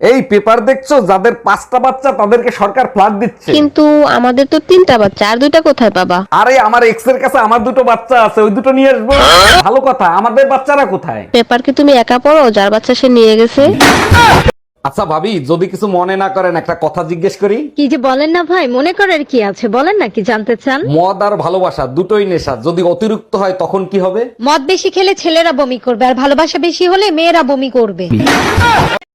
এই পেপার দেখছ? যাদের পাঁচটা বাচ্চা তাদেরকে সরকার ফ্ল্যাট দিচ্ছে। কিন্তু আমাদের তো তিনটা বাচ্চা আর দুইটা কোথায় পাবা? আরে আমার এক্সের কাছে আমার দুটো বাচ্চা আছে ওই দুটো নিয়ে আসব। ভালো কথা আমাদের বাচ্চারা কোথায়? পেপার কি তুমি একা পড়ো? যার বাচ্চা সে নিয়ে গেছে। আচ্ছা ভাবি যদি কিছু মনে না করেন একটা কথা জিজ্ঞেস করি। কি যে বলেন না ভাই মনে করার কি আছে? বলেন না কি জানতে চান? মদ আর ভালোবাসা দুটোই নেশা। যদি অতিরিক্ত হয় তখন কি হবে? মদ বেশি খেলে ছেলেরা বমি করবে আর ভালোবাসা বেশি হলে মেয়েরা বমি করবে।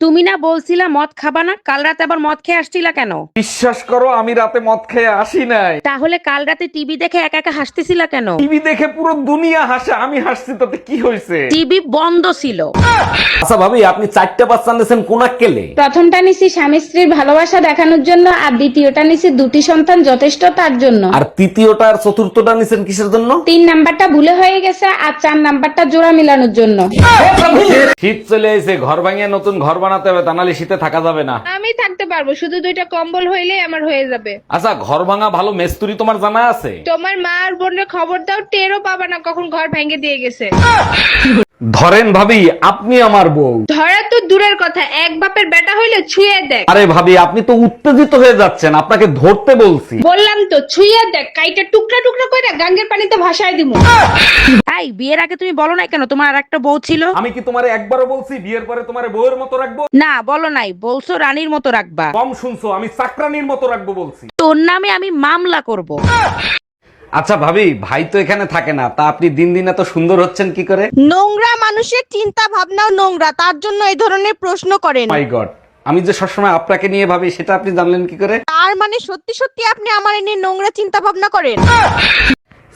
তুমি না বলছিলা মদ খাবা না? কাল রাতে আবার মদ খেয়ে আসছিলা কেন? বিশ্বাস করো আমি রাতে মদ খেয়ে আসি নাই। তাহলে কাল রাতে টিভি দেখে একা একা হাসতেছিলা কেন? টিভি দেখে পুরো দুনিয়া হাসে আমি হাসছি তাতে কি হয়েছে? টিভি বন্ধ ছিল। আচ্ছা ভাবি আপনি চারটা বাচ্চা নিয়েছেন কোন কেলে প্রথমটা নিছি স্বামী স্ত্রীর ভালোবাসা দেখানোর জন্য আর দ্বিতীয়টা নিছি দুটি সন্তান যথেষ্ট তার জন্য। আর তৃতীয়টা আর চতুর্থটা নিছেন কিসের জন্য? তিন নাম্বারটা ভুলে হয়ে গেছে আর চার নাম্বারটা জোড়া মিলানোর জন্য। শীত চলে এসে ঘর ভাঙিয়ে নতুন ঘর বানাতে হবে তা নাহলে শীতে থাকা যাবে না। আমি থাকতে পারব শুধু দুইটা কম্বল হইলে আমার হয়ে যাবে। আচ্ছা ঘর ভাঙা ভালো মেস্তুরি তোমার জানা আছে? তোমার মা আর বোনের খবর দাও টেরও পাবা না কখন ঘর ভেঙে দিয়ে গেছে। ধরেন ভাবি আপনি আমার বউ। ধরা তো দূরের কথা এক বাপের বেটা হইলে ছুঁয়ে দেখ। আরে ভাবি আপনি তো উত্তেজিত হয়ে যাচ্ছেন আপনাকে ধরতে বলছি। বললাম তো ছুঁয়ে দেখ কাইটা টুকরা টুকরা করে গাঙ্গের পানিতে ভাসায় দিমু। তাই বিয়ের আগে তুমি বলো নাই কেন তোমার আর একটা বউ ছিল? আমি কি তোমারে একবারও বলছি বিয়ের পরে তোমার বউয়ের মতো রাখব? না বলো নাই বলছো রানীর মতো রাখবা। কম শুনছো আমি চাকরানির মতো রাখব বলছি। তোর নামে আমি মামলা করব। আচ্ছা ভাবি ভাই তো এখানে থাকে না তা আপনি দিন দিন এত সুন্দর হচ্ছেন কি করে? নোংরা মানুষের চিন্তা ভাবনাও নোংরা তার জন্য এই ধরনের প্রশ্ন করেন। মাই গড আমি যে সবসময় আপনাকে নিয়ে ভাবি সেটা আপনি জানলেন কি করে? তার মানে সত্যি সত্যি আপনি আমার এনে নোংরা চিন্তা ভাবনা করেন?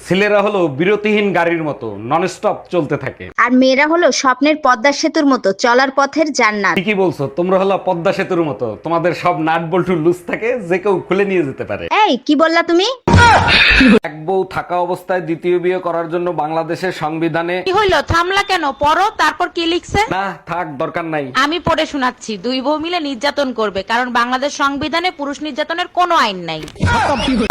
ছেলেরা হলো বিরতিহীন গাড়ির মতো নন স্টপ চলতে থাকে। আর মেয়েরা হলো স্বপ্নের পদ্মা সেতুর মতো চলার পথের জান্নাত। ঠিকই বলছো তোমরা হলো পদ্মা সেতুর মতো তোমাদের সব নাট বল্টু লুজ থাকে যে কেউ খুলে নিয়ে যেতে পারে। এই কি বললা তুমি? এক বউ থাকা অবস্থায় দ্বিতীয় বিয়ে করার জন্য বাংলাদেশের সংবিধানে কি হইল? থামলা কেন? পড়ো তারপর কি লিখছে? না থাক দরকার নাই। আমি পড়ে শোনাচ্ছি। দুই বউ মিলে নির্যাতন করবে কারণ বাংলাদেশ সংবিধানে পুরুষ নির্যাতনের কোনো আইন নাই।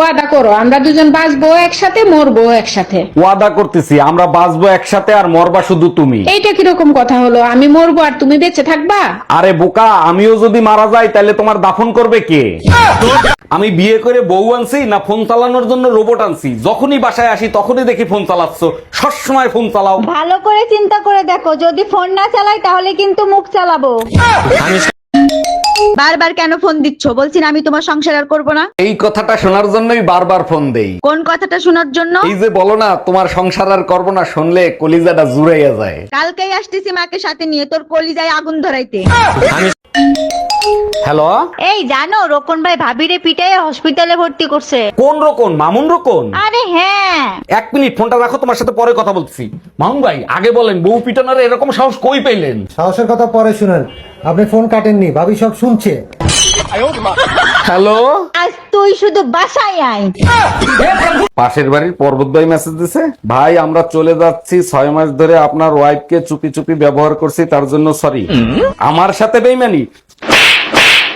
ওয়াদা করো আমরা দুজন বাঁচবো একসাথে মরবো। একসাথে। ওয়াদা করতেছি আমরা বাঁচবো একসাথে আর মরবা শুধু তুমি। এইটা কীরকম কথা হলো? আমি মরবো আর তুমি বেঁচে থাকবা? আরে বোকা আমিও যদি মারা যাই তাহলে তোমার দাফন করবে কে? আমি বিয়ে করে বউ আনছি না ফোন চালানোর জন্য রোবট আনছি? যখনই বাসায় আসি তখনই দেখি ফোন চালাচ্ছ। সবসময় ফোন চালাও। ভালো করে চিন্তা করে দেখো যদি ফোন না চালাই তাহলে কিন্তু মুখ চালাবো। বারবার কেন ফোন দিচ্ছ? বলছি না আমি তোমার সংসার আর করব না। এই কথাটা শোনার জন্যই বারবার ফোন দেই। কোন কথাটা শোনার জন্য? এই যে বলো না তোমার সংসার আর করব না শুনলে কলিজাটা জুড়াইয়া যায়। কালকেই আসতেছি মাকে সাথে নিয়ে তোর কলিজায় আগুন ধরাইতে। হ্যালো? এই জানো রোকন ভাই ভাবিরে পিটাই হসপিটালে ভর্তি করছে। কোন রকম মামুন রকম আরে হ্যাঁ। এক মিনিট ফোনটা রাখো তোমার সাথে পরে কথা বলছি মামুন ভাই আগে বলেন বউ পিটানোর এরকম সাহস কই পেলেন? সাহসের কথা পরে শুনেন। আপনি ফোন কাটেননি ভাবি সব শুনছে। হ্যালো? আজ তুই শুধু বাসায় আয়। পাশের বাড়ির পর্বত ভাই মেসেজ দিছে ভাই আমরা চলে যাচ্ছি ছয় মাস ধরে আপনার ওয়াইফকে চুপি চুপি ব্যবহার করছি তার জন্য সরি আমার সাথে বেইমানি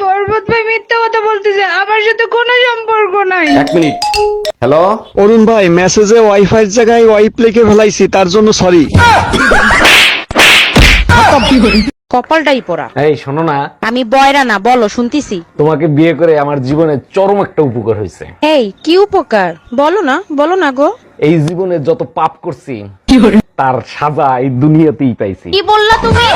পর্বত ভাই মিথ্যা কথা বলতেছে। আমার সাথে কোনো সম্পর্ক নাই। এক মিনিট। হ্যালো অরুণ ভাই মেসেজে ওয়াইফাই জায়গায় ওয়াইপ লিখে ফেলাইছি তার জন্য সরি কপালটাই পড়া। এই শোনো না। আমি বয়রা না বলো শুনতিছি। তোমাকে বিয়ে করে আমার জীবনে চরম একটা উপকার হয়েছে। এই কি উপকার? বলো না বলো না গো। এই জীবনে যত পাপ করছি তার সাজা এই দুনিয়াতেই পাইছি। কি বললা তুমি?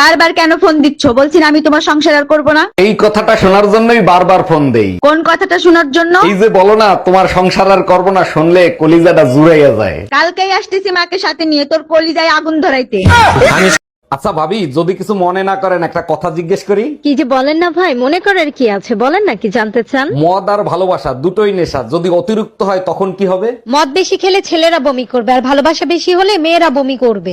বারবার কেন ফোন দিচ্ছ? বলছি না আমি তোমার সংসার আর করব না। এই কথাটা শোনার জন্যই বারবার ফোন দেই। কোন কথাটা শোনার জন্য? এই যে বলো না তোমার সংসার আর করব না শুনলে কলিজাটা জুড়াইয়া যায়। কালকেই আসতেছি মাকে সাথে নিয়ে তোর কলিজায় আগুন ধরাইতে। আচ্ছা ভাবি যদি কিছু মনে না করেন একটা কথা জিজ্ঞেস করি? কি যে বলেন না ভাই মনে করার কি আছে? বলেন না কি জানতে চান? মদ আর ভালোবাসা দুটোই নেশা। যদি অতিরিক্ত হয় তখন কি হবে? মদ বেশি খেলে ছেলেরা বমি করবে আর ভালোবাসা বেশি হলে মেয়েরা বমি করবে।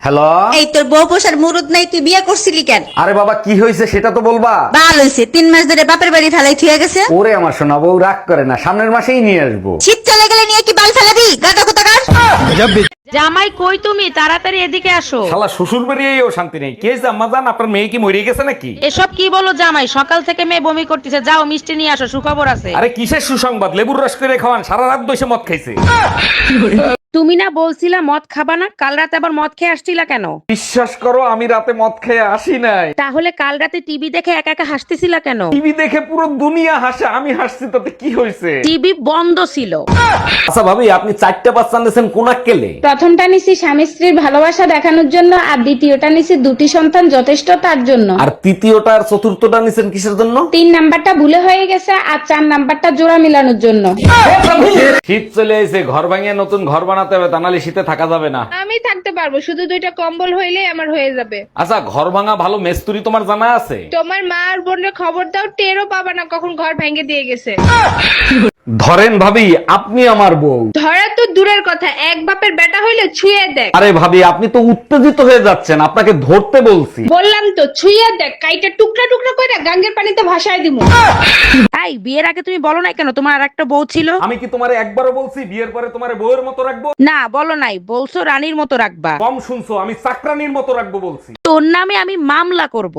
হ্যালো এই তোর বউ পোষার মুরুদ নাই তুই বিয়ে করছিলি কেন? আরে বাবা কি হয়েছে সেটা তো বলবা। বাল হইছে তিন মাস ধরে বাপের বাড়ি ফেলাই থুয়ে গেছে। ওরে আমার সোনা বউ রাগ করে না সামনের মাসেই নিয়ে আসব। শীত চলে গেলে নিয়ে কি বাল ফেলাবি গাদা কোথাকার জামাই কই তুমি? তাড়াতাড়ি এদিকে আসো। শালা শ্বশুর বাড়িয়েও শান্তি নেই। কে জাম্মা জান? আপনার মেয়ে কি মরে গেছে নাকি? এসব কি বলো জামাই? সকাল থেকে মেয়ে বমি করতেছে। যাও মিষ্টি নিয়ে আসো সুখবর আছে। আরে কিসের সুসংবাদ? লেবুর রস করে খাওয়ান সারা রাত বসে মদ খাইছে। তুমি না বলছিলা মদ খাবা না? কাল রাতে আবার মদ খেয়ে আসছিলা কেন? বিশ্বাস করো আমি রাতে মদ খেয়ে আসি নাই। তাহলে কাল রাতে টিভি দেখে একা একা হাসতেছিলা কেন? টিভি দেখে পুরো দুনিয়া হাসে আমি হাসছি তাতে কি হয়েছে টিভি বন্ধ ছিল। আচ্ছা ভাবি আপনি চারটা বাচ্চা নিয়েছেন কোন কেলে? প্রথমটা নিছি স্বামী স্ত্রীর ভালোবাসা দেখানোর জন্য আর দ্বিতীয়টা নিছি দুটি সন্তান যথেষ্ট তার জন্য। আর তৃতীয়টা আর চতুর্থটা নিছেন কিসের জন্য? তিন নাম্বারটা ভুলে হয়ে গেছে আর চার নাম্বারটা জোড়া মিলানোর জন্য। শীত চলে এসে ঘর ভাঙিয়ে নতুন ঘর বানাতে হবে তা নাহলে শীতে থাকা যাবে না। আমি থাকতে পারব শুধু দুইটা কম্বল হইলে আমার হয়ে যাবে। আচ্ছা ঘর ভাঙা ভালো মেস্তুরি তোমার জানা আছে? তোমার মা আর বোনের খবর দাও টেরও পাবা না কখন ঘর ভেঙে দিয়ে গেছে। ধরেন ভাবি আপনি আমার বউ। ধরা তো দূরের কথা এক বাপের বেটা হইলে ছুঁয়ে দেখ। আরে ভাবি আপনি তো উত্তেজিত হয়ে যাচ্ছেন আপনাকে ধরতে বলছি। বললাম তো ছুঁয়ে দেখ কাইটা টুকরা টুকরা করে গাঙ্গের পানিতে ভাসায় দিমু। তাই বিয়ের আগে তুমি বলো নাই কেন? তোমার আর একটা বউ ছিল? আমি কি তোমারে একবারও বলছি বিয়ের পরে তোমার বউয়ের মতো রাখব? না বলো নাই বলছো রানীর মতো রাখবা। কম শুনছো আমি চাকরানির মতো রাখব বলছি। তোর নামে আমি মামলা করব।